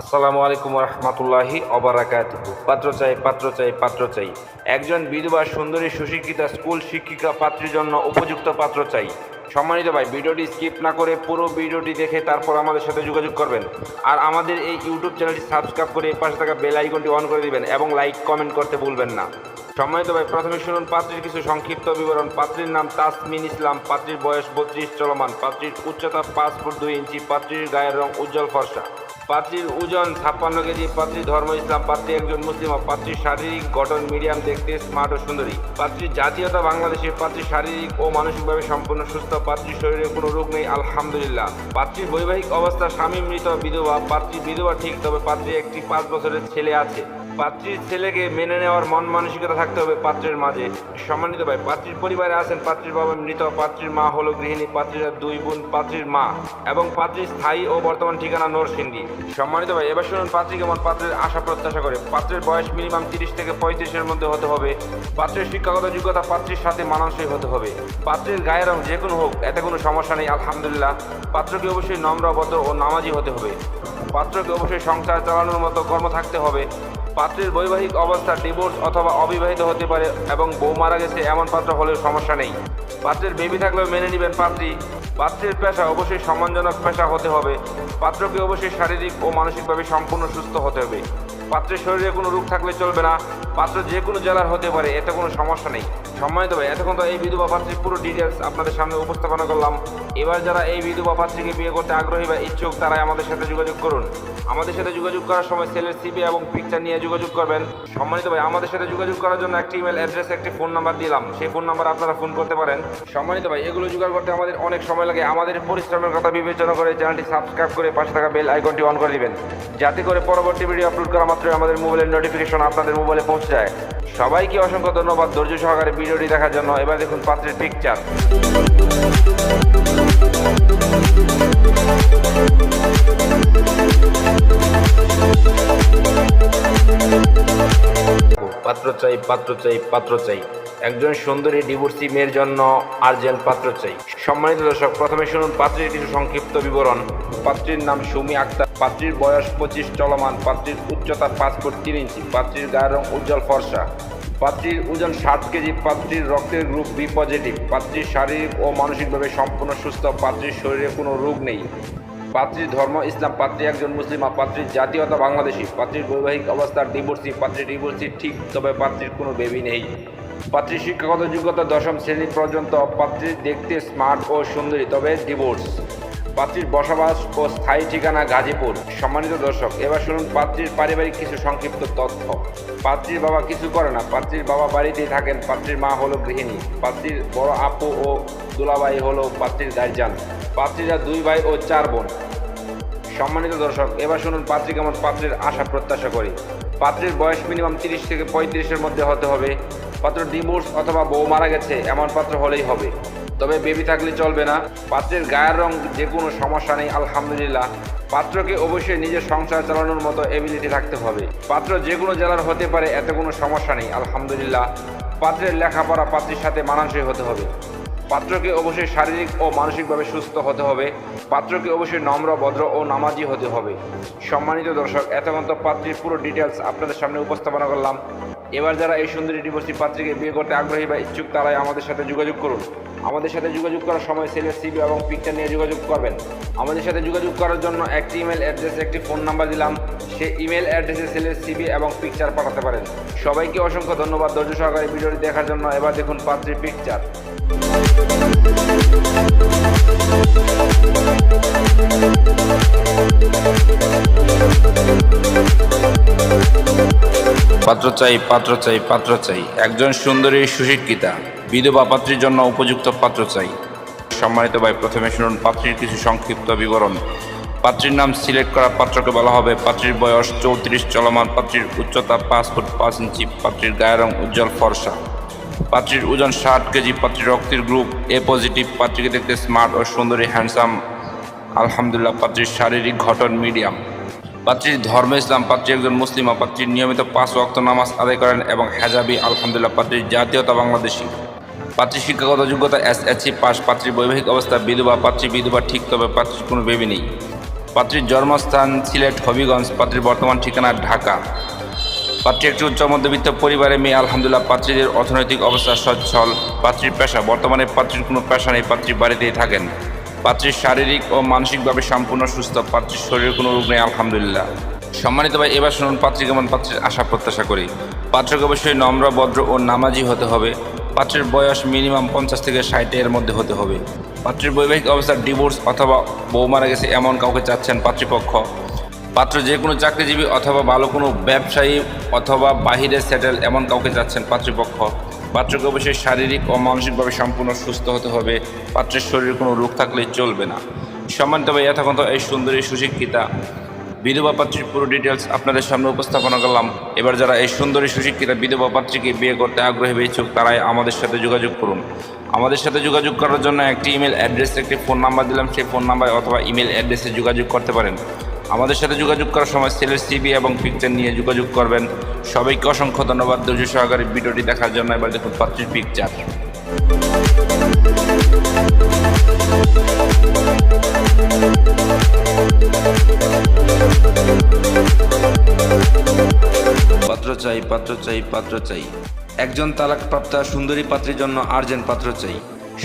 আসসালামু আলাইকুম রহমতুল্লাহি অবরাকাত পাত্র চাই পাত্র চাই পাত্র চাই। একজন বিধবা, সুন্দরী, সুশিক্ষিতা স্কুল শিক্ষিকা, পাত্রীর জন্য উপযুক্ত পাত্র চাই। সম্মানিত ভাই, ভিডিওটি স্কিপ না করে পুরো ভিডিওটি দেখে তারপর আমাদের সাথে যোগাযোগ করবেন। আর আমাদের এই ইউটিউব চ্যানেলটি সাবস্ক্রাইব করে পাশে থাকা বেল আইকনটি অন করে দিবেন এবং লাইক, কমেন্ট করতে ভুলবেন না। সম্মানিত ভাই, প্রথমে শুনুন পাত্রীর কিছু সংক্ষিপ্ত বিবরণ। পাত্রীর নাম তাসমিন ইসলাম, পাত্রীর বয়স বত্রিশ, চলমান। পাত্রীর উচ্চতা পাঁচ ফুট দুই ইঞ্চি, পাত্রীর গায়ের রং উজ্জ্বল ফর্সা। পাত্রীর ওজন ছাপ্পান্ন কেজি পাত্রী ধর্ম ইসলাম, পাত্রী একজন মুসলিম পাত্রীর শারীরিক গঠন মিডিয়াম, দেখতে স্মার্ট ও সুন্দরী। পাত্রীর জাতীয়তা বাংলাদেশের পাত্রীর শারীরিক ও মানসিকভাবে সম্পূর্ণ সুস্থ, পাত্রীর শরীরে কোনো রোগ নেই, আলহামদুলিল্লাহ। পাত্রীর বৈবাহিক অবস্থা স্বামী মৃত বিধবা পাত্রী বিধবা ঠিক, তবে পাত্রী একটি পাঁচ বছরের ছেলে আছে। পাত্রীর ছেলেকে মেনে নেওয়ার মন মানসিকতা থাকতে হবে পাত্রের মাঝে। সম্মানিত ভাই, পাত্রীর পরিবারে আছেন পাত্রীর বাবা মৃত, পাত্রীর মা হলো গৃহিণী, পাত্রীরা দুই বোন, পাত্রীর মা এবং পাত্রীর স্থায়ী ও বর্তমান ঠিকানা নরসিংদী। সম্মানিত ভাই, এবার শুনুন পাত্রী কেমন পাত্রের আশা প্রত্যাশা করে। পাত্রের বয়স মিনিমাম তিরিশ থেকে পঁয়ত্রিশের মধ্যে হতে হবে। পাত্রের শিক্ষাগত যোগ্যতা পাত্রীর সাথে মানানসই হতে হবে। পাত্রের গায়ের রং যে কোনো হোক, এতে কোনো সমস্যা নেই, আলহামদুলিল্লাহ। পাত্রকে অবশ্যই নম্রবত ও নামাজি হতে হবে। পাত্রকে অবশ্যই সংসার চালানোর মতো কর্ম থাকতে হবে। পাত্রের বৈবাহিক অবস্থা ডিভোর্স অথবা অবিবাহিত হতে পারে এবং বউ মারা গেছে এমন পাত্র হলেও সমস্যা নেই। পাত্রের বেবি থাকলেও মেনে নেবেন পাত্রী। পাত্রের পেশা অবশ্যই সম্মানজনক পেশা হতে হবে। পাত্রকে অবশ্যই শারীরিক ও মানসিকভাবে সম্পূর্ণ সুস্থ হতে হবে। পাত্রের শরীরে কোনো রোগ থাকলে চলবে না, পাত্র যে কোনো জেলার হতে পারে, এতে কোনো সমস্যা নেই। সম্মানিত ভাই, এতক্ষণ তো এই বিধবা পাত্রীর পুরো ডিটেলস আপনাদের সামনে উপস্থাপনা করলাম। এবার যারা এই বিধবা পাত্রীকে বিয়ে করতে আগ্রহী বা ইচ্ছুক, তারাই আমাদের সাথে যোগাযোগ করুন। আমাদের সাথে যোগাযোগ করার সময় সেলের সিবি এবং পিকচার নিয়ে যোগাযোগ করবেন। সম্মানিত ভাই, আমাদের সাথে যোগাযোগ করার জন্য একটি ইমেল অ্যাড্রেস একটি ফোন নাম্বার দিলাম। সেই ফোন নাম্বার আপনারা ফোন করতে পারেন। সম্মানিত ভাই, এগুলো জোগাড় করতে আমাদের অনেক সময় লাগে। আমাদের পরিশ্রমের কথা বিবেচনা করে চ্যানেলটি সাবস্ক্রাইব করে পাশে থাকা বেল আইকনটি অন করে দিবেন। যাতে করে পরবর্তী ভিডিও আপলোড করা মাত্রই আমাদের মোবাইলের নোটিফিকেশন আপনাদের মোবাইলে পৌঁছে যায়। সবাইকে অসংখ্য ধন্যবাদ ধৈর্য সহকারে ভিডিওটি দেখার জন্য। এবার দেখুন পাত্রের পিকচার পাত্র চাই পাত্র চাই পাত্র চাই। একজন সুন্দরী ডিভোর্সি মেয়ের জন্য আর্জেন্ট পাত্র চাই। সম্মানিত দর্শক, প্রথমে শুনুন পাত্রীর কিছু সংক্ষিপ্ত বিবরণ। পাত্রীর নাম সুমি আক্তার। পাত্রীর বয়স পঁচিশ চলমান। পাত্রীর উচ্চতা পাঁচ ফুট তিন ইঞ্চি, পাত্রীর গায়ের রং উজ্জ্বল ফর্সা। পাত্রীর ওজন ষাট কেজি, পাত্রীর রক্তের গ্রুপ বি পজিটিভ। পাত্রীর শারীরিক ও মানসিকভাবে সম্পূর্ণ সুস্থ, পাত্রীর শরীরে কোনো রোগ নেই। পাত্রীর ধর্ম, ইসলাম, পাত্রী একজন মুসলিম মুসলিমা পাত্রীর জাতীয়তা বাংলাদেশী। পাত্রীর বৈবাহিক অবস্থার ডিভোর্সি পাত্রীর ডিভোর্সি ঠিক, তবে পাত্রীর কোনো বেবি নেই। পাত্রীর শিক্ষাগত যোগ্যতা দশম শ্রেণি পর্যন্ত পাত্রীর দেখতে স্মার্ট ও সুন্দরী, তবে ডিভোর্স পাত্রীর বসবাস ও স্থায়ী ঠিকানা গাজীপুর। সম্মানিত দর্শক, এবার শুনুন পাত্রীর পারিবারিক কিছু সংক্ষিপ্ত তথ্য। পাত্রীর বাবা কিছু করে না। পাত্রীর বাবা বাড়িতেই থাকেন, পাত্রীর মা হলো গৃহিণী। পাত্রীর বড় আপু ও দুলাবাই হলো পাত্রীর গার্জান পাত্রীরা দুই ভাই ও চার বোন। সম্মানিত দর্শক, এবার শুনুন পাত্রী কেমন পাত্রীর আশা প্রত্যাশা করি। পাত্রীর বয়স মিনিমাম তিরিশ থেকে পঁয়ত্রিশের মধ্যে হতে হবে। পাত্র ডিভোর্স অথবা বউ মারা গেছে, এমন পাত্র হলেই হবে। তবে বেবি থাকলে চলবে না। পাত্রের গায়ের রং যে কোনো সমস্যা নেই, আলহামদুলিল্লাহ। পাত্রকে অবশ্যই নিজের সংসার চালানোর মতো এবিলিটি থাকতে হবে। পাত্র যে কোনো জেলার হতে পারে, এতে কোনো সমস্যা নেই, আলহামদুলিল্লাহ। পাত্রের লেখাপড়া পাত্রের সাথে মানানসই হতে হবে। পাত্রকে অবশ্যই শারীরিক ও মানসিকভাবে সুস্থ হতে হবে। পাত্রকে অবশ্যই নম্র, ভদ্র ও নামাজি হতে হবে। সম্মানিত দর্শক এতক্ষণ তো পাত্রীর পুরো ডিটেলস আপনাদের সামনে উপস্থাপনা করলাম। এবার যারা এই সুন্দরী ডিভোর্সি পাত্রীকে বিয়ে করতে আগ্রহী বা ইচ্ছুক, তারাই আমাদের সাথে যোগাযোগ করুন। আমাদের সাথে যোগাযোগ করার সময় সেলের সিবি এবং পিকচার নিয়ে যোগাযোগ করবেন। আমাদের সাথে যোগাযোগ করার জন্য একটি ইমেল অ্যাড্রেস একটি ফোন নাম্বার দিলাম। সে ইমেল অ্যাড্রেসে সেলের সিবি এবং পিকচার পাঠাতে পারেন। সবাইকে অসংখ্য ধন্যবাদ ধৈর্য সহকারে ভিডিওটি দেখার জন্য। এবার দেখুন পাত্রীর পিকচার পাত্র চাই পাত্র চাই পাত্র চাই। একজন সুন্দরী সুশিক্ষিতা। বিধবা পাত্রীর জন্য উপযুক্ত পাত্র চাই। সম্মানিত ভাই, প্রথমে শুনুন পাত্রীর কিছু সংক্ষিপ্ত বিবরণ। পাত্রীর নাম সিলেক্ট করা পাত্রকে বলা হবে। পাত্রীর বয়স চৌত্রিশ, চলমান পাত্রীর উচ্চতা পাঁচ ফুট পাঁচ ইঞ্চি, পাত্রীর গায়ের রং উজ্জ্বল ফর্সা। পাত্রীর ওজন ষাট কেজি, পাত্রীর রক্তের গ্রুপ এ পজিটিভ পাত্রীকে দেখতে স্মার্ট ও সুন্দরী হ্যান্ডসাম আলহামদুলিল্লাহ, পাত্রীর শারীরিক ঘটন মিডিয়াম। পাত্রীর ধর্ম ইসলাম, পাত্রী একজন মুসলিমা পাত্রীর নিয়মিত পাঁচ ওয়াক্ত নামাজ আদায় করেন এবং হেজাবি, আলহামদুলিল্লাহ, পাত্রীর জাতীয়তা বাংলাদেশী। পাত্রীর শিক্ষাগত যোগ্যতা এস এসি পাস, পাত্রীর বৈবাহিক অবস্থা বিধবা, পাত্রী বিধবা ঠিক তবে পাত্রীর কোনো বেবি নেই। পাত্রীর জন্মস্থান সিলেট, হবিগঞ্জ, পাত্রীর বর্তমান ঠিকানা ঢাকা। পাত্রী একটি উচ্চ মধ্যবিত্ত পরিবারে মেয়ে, আলহামদুলিল্লাহ, পাত্রীদের অর্থনৈতিক অবস্থা সচ্ছল, পাত্রীর পেশা, বর্তমানে পাত্রীর কোনো পেশা নেই, পাত্রী বাড়িতেই থাকেন। পাত্রীর শারীরিক ও মানসিকভাবে সম্পূর্ণ সুস্থ, পাত্রীর শরীরে কোনো রোগ নেই, আলহামদুলিল্লাহ। সম্মানিত ভাই, এবার শুনুন পাত্রী কেমন পাত্রীর আশা প্রত্যাশা করি। পাত্রকে অবশ্যই নম্র, ভদ্র ও নামাজি হতে হবে। পাত্রের বয়স মিনিমাম পঞ্চাশ থেকে ষাট এর মধ্যে হতে হবে। পাত্রের বৈবাহিক অবস্থা ডিভোর্স অথবা বউ মারা গেছে এমন কাউকে চাচ্ছেন পাত্রীপক্ষ। পাত্র যে কোনো চাকরিজীবী অথবা ভালো কোনো ব্যবসায়ী অথবা বাহিরে সেটেল এমন কাউকে যাচ্ছেন পাত্রপক্ষ। পাত্রকে অবশ্যই শারীরিক ও মানসিকভাবে সম্পূর্ণ সুস্থ হতে হবে। পাত্রের শরীরে কোনো রোগ থাকলে চলবে না। সম্মানিত ভাই, এতক্ষণ এই সুন্দরী সুশিক্ষিতা বিধবা পাত্রীর পুরো ডিটেলস আপনাদের সামনে উপস্থাপনা করলাম। এবার যারা এই সুন্দরী সুশিক্ষিতা বিধবা পাত্রীকে বিয়ে করতে আগ্রহী ইচ্ছুক তারাই আমাদের সাথে যোগাযোগ করুন। আমাদের সাথে যোগাযোগ করার জন্য একটি ইমেল অ্যাড্রেস একটি ফোন নাম্বার দিলাম। সেই ফোন নাম্বার অথবা ইমেল অ্যাড্রেসে যোগাযোগ করতে পারেন। আমাদের সাথে যোগাযোগ করার সময় সেলের সিবি এবং পিকচার নিয়ে যোগাযোগ করবেন। সবাইকে অসংখ্য ধন্যবাদ। ধৈর্য সহকারে ভিডিওটি দেখার জন্য এবার দেখুন পাত্রীর পিকচার পাত্র চাই, পাত্র চাই পাত্র চাই। একজন তালাকপ্রাপ্তা সুন্দরী পাত্রীর জন্য আর্জেন্ট পাত্র চাই।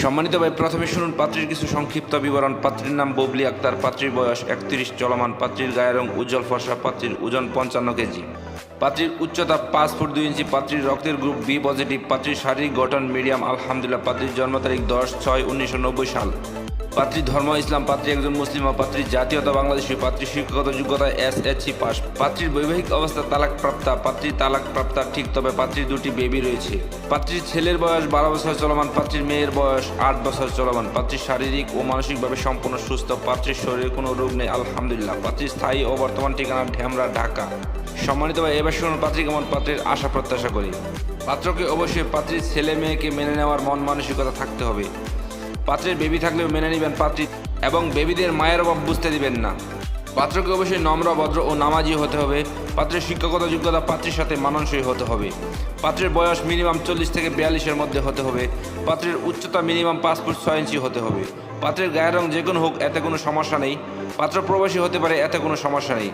সম্মানিত ভাই, প্রথমে শুনুন পাত্রীর কিছু সংক্ষিপ্ত বিবরণ। পাত্রীর নাম ববলি আক্তার, পাত্রীর বয়স একত্রিশ, চলমান, পাত্রীর গায়ের রং উজ্জ্বল ফর্সা, পাত্রীর ওজন পঞ্চান্ন কেজি। পাত্রীর উচ্চতা পাঁচ ফুট দুই ইঞ্চি, পাত্রীর রক্তের গ্রুপ বি পজিটিভ, পাত্রীর শারীরিক গঠন মিডিয়াম, আলহামদুলিল্লাহ। পাত্রীর জন্ম তারিখ দশ ছয় উনিশশো নব্বই সাল। পাত্রী ধর্ম ইসলাম, পাত্রী একজন মুসলিম ও পাত্রীর জাতীয়তা বাংলাদেশী, পাত্রী শিক্ষাগত যোগ্যতা এস এইচসি পাস। পাত্রীর বৈবাহিক অবস্থা তালাক প্রাপ্তা পাত্রী তালাক প্রাপ্তা ঠিক, তবে পাত্রীর দুটি বেবি রয়েছে। পাত্রীর ছেলের বয়স বারো বছর চলমান, পাত্রীর মেয়ের বয়স আট বছর চলমান। পাত্রীর শারীরিক ও মানসিকভাবে সম্পূর্ণ সুস্থ, পাত্রীর শরীরে কোনো রোগ নেই, আলহামদুলিল্লাহ। পাত্রীর স্থায়ী ও বর্তমান ঠিকানা ঢেমরা, ঢাকা। সম্মানিত ভাই, এবার শুনুন পাত্রী কেমন? পাত্রীর আশা প্রত্যাশা করি। পাত্রকে অবশ্যই পাত্রীর ছেলে মেয়েকে মেনে নেওয়ার মন মানসিকতা থাকতে হবে। পাত্রের বেবি থাকলেও মেনে নেবেন পাত্রী এবং বেবিদের মায়ের অভাব বুঝতে দিবেন না। পাত্রকে অবশ্যই নম্র, ভদ্র ও নামাজি হতে হবে। পাত্রের শিক্ষাগত যোগ্যতা পাত্রীর সাথে মানানসই হতে হবে। পাত্রের বয়স মিনিমাম চল্লিশ থেকে বিয়াল্লিশের মধ্যে হতে হবে। পাত্রের উচ্চতা মিনিমাম পাঁচ ফুট ছয় ইঞ্চি হতে হবে। পাত্রের গায়ের রং যে কোনো হোক, এতে কোনো সমস্যা নেই। পাত্র প্রবাসী হতে পারে, এতে কোনো সমস্যা নেই।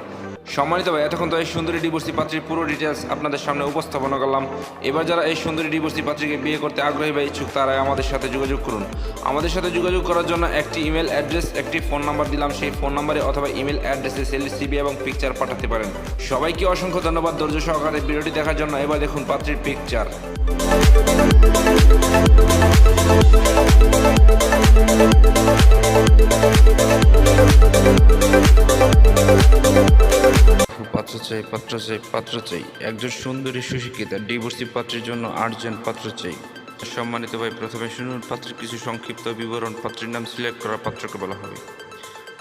সম্মানিত ভাই, এতক্ষণ তো এই সুন্দরী ডিভোর্সি পাত্রীর পুরো ডিটেলস আপনাদের সামনে উপস্থাপনা করলাম। এবার যারা এই সুন্দরী ডিভোর্সি পাত্রীকে বিয়ে করতে আগ্রহী বা ইচ্ছুক, তারাই আমাদের সাথে যোগাযোগ করুন। আমাদের সাথে যোগাযোগ করার জন্য একটি ইমেল অ্যাড্রেস একটি ফোন নাম্বার দিলাম। সেই ফোন নাম্বারে অথবা ইমেল অ্যাড্রেসে সেল সিবি এবং পিকচার পাঠাতে পারেন। সবাইকে অসংখ্য ধন্যবাদ ধৈর্য সহকারে ভিডিওটি দেখার জন্য। এবার দেখুন পাত্রীর পিকচার পাত্র চাই পাত্র চাই একজন সুন্দরী সুশিক্ষিতা, ডিভোর্সি পাত্রের জন্য আর্জেন্ট পাত্র চাই সম্মানিত ভাই, প্রথমে শুনুন, পাত্রের কিছু সংক্ষিপ্ত বিবরণ। পাত্রীর নাম সিলেক্ট করা পাত্রকে বলা হবে।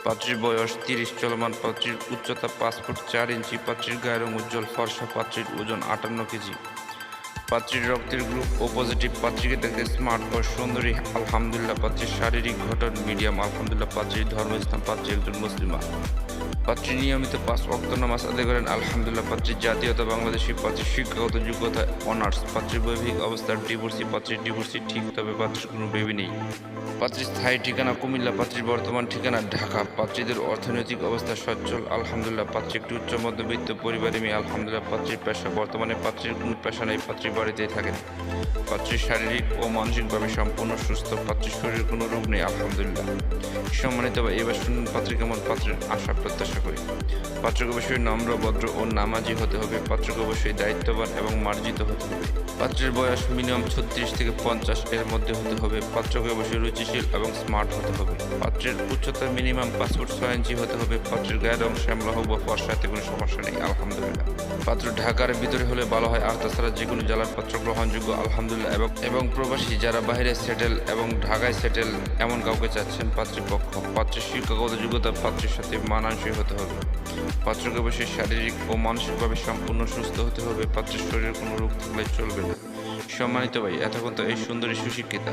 পাত্রীর বয়স তিরিশ, চলমান পাত্রীর উচ্চতা পাঁচ ফুট চার ইঞ্চি, পাত্রীর গায়ের উজ্জ্বল, ফর্সা, পাত্রীর ওজন আটান্ন কেজি। পাত্রীর রক্তের গ্রুপ ও পজিটিভ পাত্রীকে দেখতে স্মার্ট ও সুন্দরী, আলহামদুলিল্লাহ, পাত্রীর শারীরিক ঘটন মিডিয়াম আলহামদুলিল্লাহ, পাত্রীর ধর্মস্থান, পাত্রী একজন মুসলিমা। পাত্রী নিয়মিত পাঁচ অক্ত নামাজ আদায় করেন। আলহামদুলিল্লাহ পাত্রীর জাতীয়তা বাংলাদেশি পাত্রীর শিক্ষাগত যোগ্যতা, অনার্স পাত্রীর বৈবাহিক অবস্থার ডিভোর্সি পাত্রীর ডিভোর্সি ঠিক, তবে পাত্রীর কোনো বেবি নেই। পাত্রীর স্থায়ী ঠিকানা কুমিল্লা, পাত্রীর বর্তমান ঠিকানা ঢাকা। পাত্রীদের অর্থনৈতিক অবস্থা সচ্ছল, আলহামদুলিল্লাহ, পাত্রী একটি উচ্চ মধ্যবিত্ত পরিবারে মেয়ে। আলহামদুলিল্লাহ, পাত্রীর পেশা বর্তমানে পাত্রীর কোনো পেশা নেই পাত্রীর বাড়িতেই থাকেন। পাত্রীর শারীরিক ও মানসিকভাবে সম্পূর্ণ সুস্থ, পাত্রীর শরীরে কোনো রোগ নেই, আলহামদুলিল্লাহ। সম্মানিত বা এবার শুনুন পাত্রী কেমন, পাত্রের আশা প্রত্যাশা করি। পাত্রকে অবশ্যই নম্র, ভদ্র ও নামাজি হতে হবে। পাত্রক অবশ্যই দায়িত্ববান এবং মার্জিত হতে হবে। পাত্রের বয়স মিনিমাম ছত্রিশ থেকে পঞ্চাশ। এর মধ্যে হতে হবে পাত্রকে অবশ্যই রুচিশীল এবং স্মার্ট হতে হবে। পাত্রের উচ্চতা মিনিমাম পাঁচ ফুট ছয় ইঞ্চি হতে হবে। পাত্রের গায়ের রং শ্যামলা হোক বা ফর্সাতে কোনো সমস্যা নেই, আলহামদুলিল্লাহ। পাত্র ঢাকার ভিতরে হলে ভালো হয় আর তাছাড়া যে কোনো জেলার পাত্র গ্রহণযোগ্য, আলহামদুলিল্লাহ। এবং এবং প্রবাসী যারা বাইরে সেটেল এবং ঢাকায় সেটেল, এমন কাউকে চাচ্ছেন পাত্রীপক্ষ পাত্রের শিক্ষাগত যোগ্যতা পাত্রের সাথে মানানসই হতে হবে। পাত্রকে অবশ্যই শারীরিক ও মানসিকভাবে সম্পূর্ণ সুস্থ হতে হবে। পাত্রের শরীরে কোনো রোগ থাকলে চলবে না। সম্মানিত ভাই এতক্ষণ তো এই সুন্দরী সুশিক্ষিতা।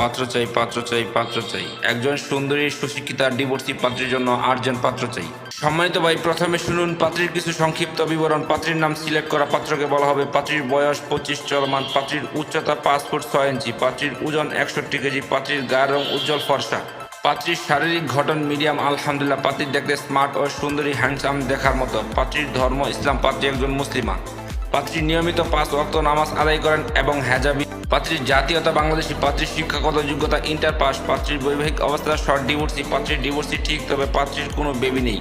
পাত্র চাই পাত্র চাই পাত্র চাই। একজন সুন্দরী, সুশিক্ষিতা ডিভোর্সি পাত্রীর জন্য আর্জেন্ট পাত্র চাই। সম্মানিত ভাই, প্রথমে শুনুন, পাত্রীর কিছু সংক্ষিপ্ত বিবরণ। পাত্রীর নাম সিলেক্ট করা পাত্রকে বলা হবে পাত্রীর বয়স পঁচিশ চলমান, পাত্রীর উচ্চতা পাঁচ ফুট ছয় ইঞ্চি, পাত্রীর ওজন একষট্টি কেজি, পাত্রীর গায়ের রং উজ্জ্বল ফর্সা। পাত্রীর শারীরিক ঘটন মিডিয়াম, আলহামদুলিল্লাহ, পাত্রীর দেখতে স্মার্ট ও সুন্দরী হ্যান্ডসাম দেখার মতো। পাত্রীর ধর্ম, ইসলাম পাত্রী একজন মুসলিমা। পাত্রী নিয়মিত পাঁচ ওয়াক্ত নামাজ আদায় করেন এবং হেজাবি। পাত্রীর জাতীয়তা, বাংলাদেশি পাত্রীর শিক্ষাগত যোগ্যতা, ইন্টার পাস, পাত্রীর বৈবাহিক অবস্থা, শর্ট ডিভোর্সি, পাত্রীর ডিভোর্সি ঠিক, তবে পাত্রীর কোনো বেবি নেই।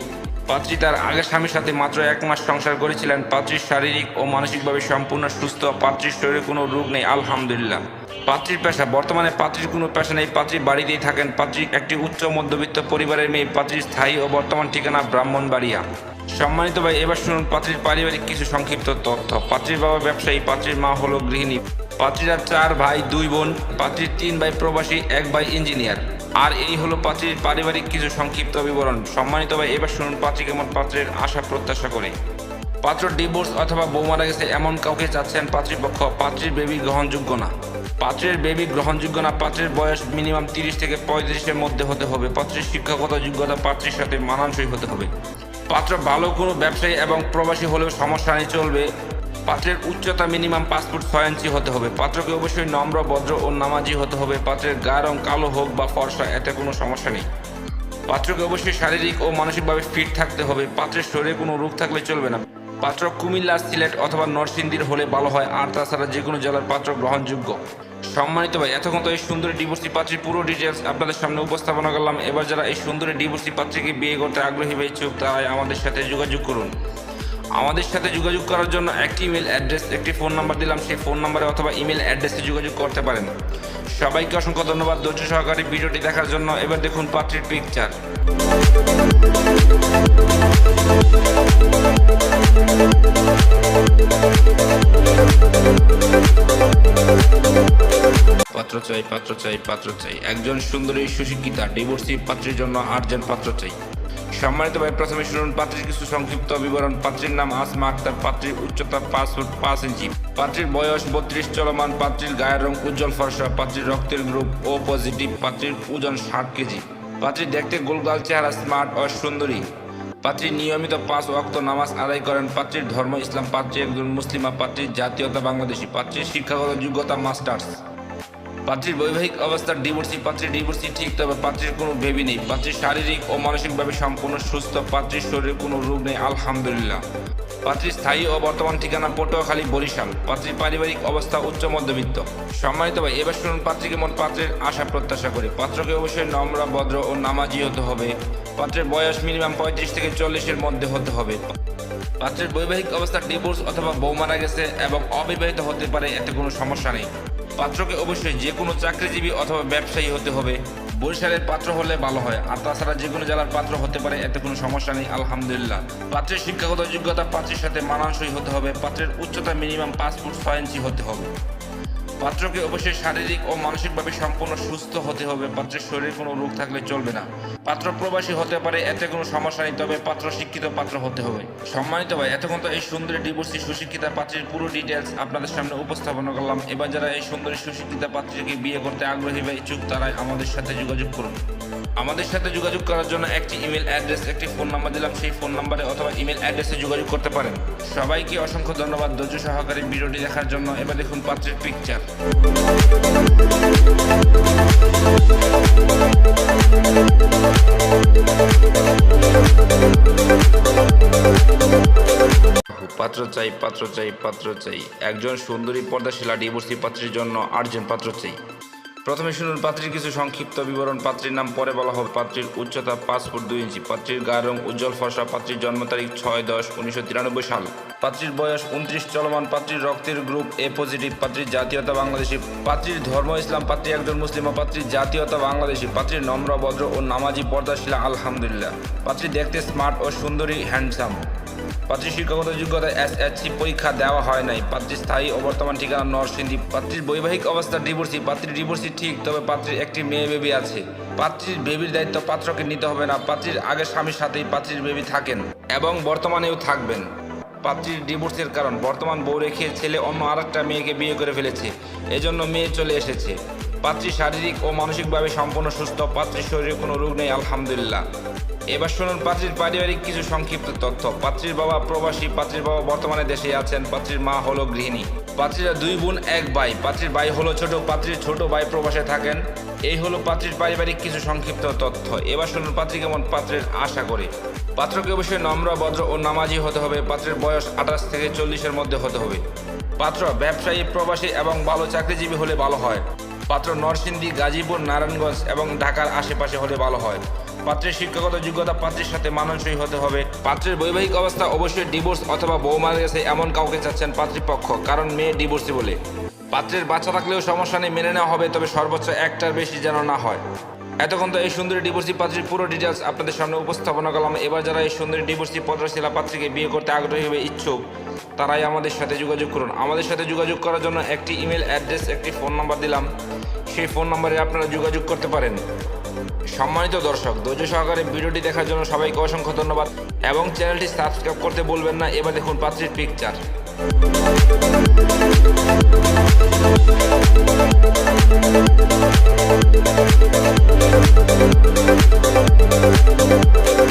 পাত্রী তার আগের স্বামীর সাথে মাত্র এক মাস সংসার করেছিলেন। পাত্রীর শারীরিক ও মানসিকভাবে সম্পূর্ণ সুস্থ, পাত্রীর শরীরে কোনো রোগ নেই, আলহামদুলিল্লাহ। পাত্রীর পেশা, বর্তমানে পাত্রীর কোনো পেশা নেই, পাত্রী বাড়িতেই থাকেন। পাত্রী একটি উচ্চ মধ্যবিত্ত পরিবারের মেয়ে, পাত্রীর স্থায়ী ও বর্তমান ঠিকানা ব্রাহ্মণবাড়িয়া। সম্মানিত ভাই, এবার শুনুন পাত্রীর পারিবারিক কিছু সংক্ষিপ্ত তথ্য। পাত্রীর বাবা ব্যবসায়ী, পাত্রীর মা হলো গৃহিণী। পাত্রীরা চার ভাই, দুই বোন। পাত্রীর তিন ভাই প্রবাসী, এক ভাই ইঞ্জিনিয়ার। আর এই হলো পাত্রীর পারিবারিক কিছু সংক্ষিপ্ত বিবরণ। সম্মানিত ভাই, এবার শুনুন পাত্রী কেমন পাত্রের আশা প্রত্যাশা করে। পাত্র ডিভোর্স অথবা বউ মারা গেছে এমন কাউকে চাচ্ছেন পাত্রীপক্ষ পাত্রীর বেবি গ্রহণযোগ্য না। পাত্রের বেবি গ্রহণযোগ্য না, পাত্রের বয়স মিনিমাম তিরিশ থেকে পঁয়ত্রিশের মধ্যে হতে হবে। পাত্রের শিক্ষাগত যোগ্যতা পাত্রীর সাথে মানানসই হতে হবে। পাত্র ভালো কোনো ব্যবসায়ী এবং প্রবাসী হলেও সমস্যা নেই চলবে। পাত্রের উচ্চতা মিনিমাম পাঁচ ফুট ছয় ইঞ্চি হতে হবে। পাত্রকে অবশ্যই নম্র, ভদ্র ও নামাজি হতে হবে। পাত্রের গা, রং কালো হোক বা ফর্সা, এতে কোনো সমস্যা নেই। পাত্রকে অবশ্যই শারীরিক ও মানসিকভাবে ফিট থাকতে হবে। পাত্রের শরীরে কোনো রোগ থাকলে চলবে না। পাত্র কুমিল্লা, সিলেট অথবা নরসিংদীর হলে ভালো হয়। আর তাছাড়া যে কোনো জেলার পাত্র গ্রহণযোগ্য। সম্মানিত ভাই, এতক্ষণ তো এই সুন্দরী ডিভোর্সি পাত্রীর পুরো ডিটেলস আপনাদের সামনে উপস্থাপনা করলাম। এবার যারা এই সুন্দরী ডিভোর্সি পাত্রীকে বিয়ে করতে আগ্রহী ইচ্ছুক তারাই আমাদের সাথে যোগাযোগ করুন। আমাদের সাথে যোগাযোগ করার জন্য একটি ইমেল অ্যাড্রেস একটি ফোন নাম্বার দিলাম। সেই ফোন নাম্বারে অথবা ইমেল অ্যাড্রেসে যোগাযোগ করতে পারেন। সবাইকে অসংখ্য ধন্যবাদ ধৈর্য সহকারে ভিডিওটি দেখার জন্য। এবার দেখুন পাত্রীর পিকচার পাত্র চাই পাত্র চাই পাত্র চাই। একজন সুন্দরী সুশিক্ষিতা ডিভোর্সি পাত্রীর জন্য আর্জেন্ট পাত্র চাই। সম্মানিত ভাই, প্রথমে শুনুন, পাত্রীর কিছু সংক্ষিপ্ত বিবরণ। পাত্রীর নাম আসমা আক্তার, পাত্রীর উচ্চতা পাঁচ ফুট পাঁচ ইঞ্চি। পাত্রীর বয়স বত্রিশ, চলমান, পাত্রীর গায়ের রং উজ্জ্বল ফর্সা, পাত্রীর রক্তের গ্রুপ ও পজিটিভ পাত্রীর ওজন ষাট কেজি। পাত্রী দেখতে গোলগাল চেহারা, স্মার্ট ও সুন্দরী। পাত্রী নিয়মিত পাঁচ ওয়াক্ত নামাজ আদায় করেন। পাত্রীর ধর্ম ইসলাম, পাত্রী একজন মুসলিমা পাত্রীর জাতীয়তা বাংলাদেশি, পাত্রীর শিক্ষাগত যোগ্যতা মাস্টার্স। পাত্রীর বৈবাহিক অবস্থার ডিভোর্সি পাত্রীর ডিভোর্সি ঠিক, তবে পাত্রীর কোনো বেবি নেই। পাত্রীর শারীরিক ও মানসিকভাবে সম্পূর্ণ সুস্থ, পাত্রীর শরীরে কোনো রোগ নেই, আলহামদুলিল্লাহ। পাত্রীর স্থায়ী ও বর্তমান ঠিকানা পটুয়াখালী, বরিশাল। পাত্রীর পারিবারিক অবস্থা উচ্চ মধ্যবিত্ত। সম্মানিত ভাই, এবার শুনুন পাত্রী কেমন পাত্রের আশা প্রত্যাশা করে। পাত্রকে অবশ্যই নম্র, ভদ্র ও নামাজি হতে হবে। পাত্রের বয়স মিনিমাম পঁয়ত্রিশ থেকে চল্লিশের মধ্যে হতে হবে। পাত্রের বৈবাহিক অবস্থা ডিভোর্স অথবা বউ মারা গেছে এবং অবিবাহিত হতে পারে, এতে কোনো সমস্যা নেই। পাত্রকে অবশ্যই যে কোনো চাকরিজীবী অথবা ব্যবসায়ী হতে হবে। বরিশালের পাত্র হলে ভালো হয়, আর তাছাড়া যে কোনো জেলার পাত্র হতে পারে, এতে কোনো সমস্যা নেই, আলহামদুলিল্লাহ। পাত্রের শিক্ষাগত যোগ্যতা পাত্রের সাথে মানানসই হতে হবে, পাত্রের উচ্চতা মিনিমাম পাঁচ ফুট ছয় ইঞ্চি হতে হবে। পাত্রকে অবশ্যই শারীরিক ও মানসিকভাবে সম্পূর্ণ সুস্থ হতে হবে। পাত্রের শরীরে কোনো রোগ থাকলে চলবে না। পাত্র প্রবাসী হতে পারে, এতে কোনো সমস্যা নেই, তবে পাত্র শিক্ষিত পাত্র হতে হবে। সম্মানিত ভাই, এতক্ষণ তো এই সুন্দরী ডিভোর্সি সুশিক্ষিতা পাত্রীর পুরো ডিটেলস আপনাদের সামনে উপস্থাপন করলাম। এবার যারা এই সুন্দরী সুশিক্ষিতা পাত্রীকে বিয়ে করতে আগ্রহী বা ইচ্ছুক, তারাই আমাদের সাথে যোগাযোগ করুন। আমাদের সাথে যোগাযোগ করার জন্য একটি ইমেল অ্যাড্রেস একটি ফোন নাম্বার দিলাম। সেই ফোন নাম্বারে অথবা ইমেল অ্যাড্রেসে যোগাযোগ করতে পারেন। সবাইকে অসংখ্য ধন্যবাদ। ধৈর্য সহকারে ভিডিওটি দেখার জন্য। এবার দেখুন পাত্রের পিকচার পাত্র চাই পাত্র চাই পাত্র চাই। একজন সুন্দরী পর্দাশীলা ডিভোর্সি পাত্রের জন্য আটজন পাত্র চাই। প্রথমে শুনুন পাত্রীর কিছু সংক্ষিপ্ত বিবরণ। পাত্রীর নাম পরে বলা হবে পাত্রীর উচ্চতা পাঁচ ফুট দুই ইঞ্চি। পাত্রীর গায়ের রং উজ্জ্বল ফর্সা। পাত্রীর জন্ম তারিখ ছয় দশ উনিশশো তিরানব্বই সাল। পাত্রীর বয়স উনত্রিশ চলমান। পাত্রীর রক্তের গ্রুপ এ পজিটিভ। পাত্রীর জাতীয়তা বাংলাদেশি। পাত্রীর ধর্ম ইসলাম। পাত্রী একজন মুসলিম ও পাত্রীর জাতীয়তা বাংলাদেশি। পাত্রীর নম্র, ভদ্র ও নামাজি পর্দাশীলা, আলহামদুলিল্লাহ। পাত্রী দেখতে স্মার্ট ও সুন্দরী হ্যান্ডসাম পাত্রীর শিক্ষাগত যোগ্যতা এসএসসি পরীক্ষা দেওয়া হয় নাই। পাত্রীর স্থায়ী ও বর্তমান ঠিকানা নরসিংদী। পাত্রীর বৈবাহিক অবস্থা ডিভোর্সি পাত্রীর ডিভোর্সি ঠিক, তবে পাত্রীর একটি মেয়ে বেবি আছে। পাত্রীর বেবির দায়িত্ব পাত্রকে নিতে হবে না। পাত্রীর আগের স্বামীর সাথেই পাত্রীর বেবি থাকেন এবং বর্তমানেও থাকবেন। পাত্রীর ডিভোর্সের কারণ, বর্তমান বউ রেখে ছেলে অন্য আরেকটা মেয়েকে বিয়ে করে ফেলেছে। এজন্য মেয়ে চলে এসেছে। পাত্রী শারীরিক ও মানসিকভাবে সম্পূর্ণ সুস্থ, পাত্রীর শরীরে কোনো রোগ নেই, আলহামদুলিল্লাহ। এবার শুনুন, পাত্রীর পারিবারিক কিছু সংক্ষিপ্ত তথ্য। পাত্রীর বাবা প্রবাসী, পাত্রীর বাবা বর্তমানে দেশে আছেন, পাত্রীর মা হলো গৃহিণী। পাত্রীরা দুই বোন, এক ভাই। পাত্রীর ভাই হলো ছোট, পাত্রীর ছোট ভাই প্রবাসে থাকেন। এই হলো পাত্রীর পারিবারিক কিছু সংক্ষিপ্ত তথ্য। এবার শুনুন, পাত্রী কেমন, পাত্রের আশা করে। পাত্রকে অবশ্যই নম্র, ভদ্র ও নামাজি হতে হবে। পাত্রের বয়স আঠাশ থেকে চল্লিশের মধ্যে হতে হবে। পাত্র ব্যবসায়ী, প্রবাসী এবং ভালো চাকরিজীবী হলে ভালো হয়। পাত্র নরসিংদী, গাজীপুর, নারায়ণগঞ্জ এবং ঢাকার আশেপাশে হলে ভালো হয়। পাত্রের শিক্ষাগত যোগ্যতা পাত্রের সাথে মানানসই হতে হবে। পাত্রের বৈবাহিক অবস্থা অবশ্যই ডিভোর্স অথবা বউ মারা গেছে এমন কাউকে চাচ্ছেন পাত্রীপক্ষ, কারণ মেয়ে ডিভোর্সি বলে। পাত্রের বাচ্চা থাকলেও সমস্যা নেই, মেনে নেওয়া হবে, তবে সর্বোচ্চ একটার বেশি যেন না হয়। এতক্ষণ তো এই সুন্দরী ডিভোর্সি পাত্রীর পুরো ডিটেলস আপনাদের সামনে উপস্থাপনা করলাম। এবার যারা এই সুন্দরী ডিভোর্সি পত্রশিলা পাত্রীকে বিয়ে করতে আগ্রহী হবে ইচ্ছুক, তারাই আমাদের সাথে যোগাযোগ করুন। আমাদের সাথে যোগাযোগ করার জন্য একটি ইমেল অ্যাড্রেস একটি ফোন নাম্বার দিলাম। সেই ফোন নাম্বারে আপনারা যোগাযোগ করতে পারেন। সম্মানিত দর্শক, ধৈর্য সহকারে ভিডিওটি দেখার জন্য সবাইকে অসংখ্য ধন্যবাদ এবং চ্যানেলটি সাবস্ক্রাইব করতে বলবেন না। এবার দেখুন পাত্রীর পিকচার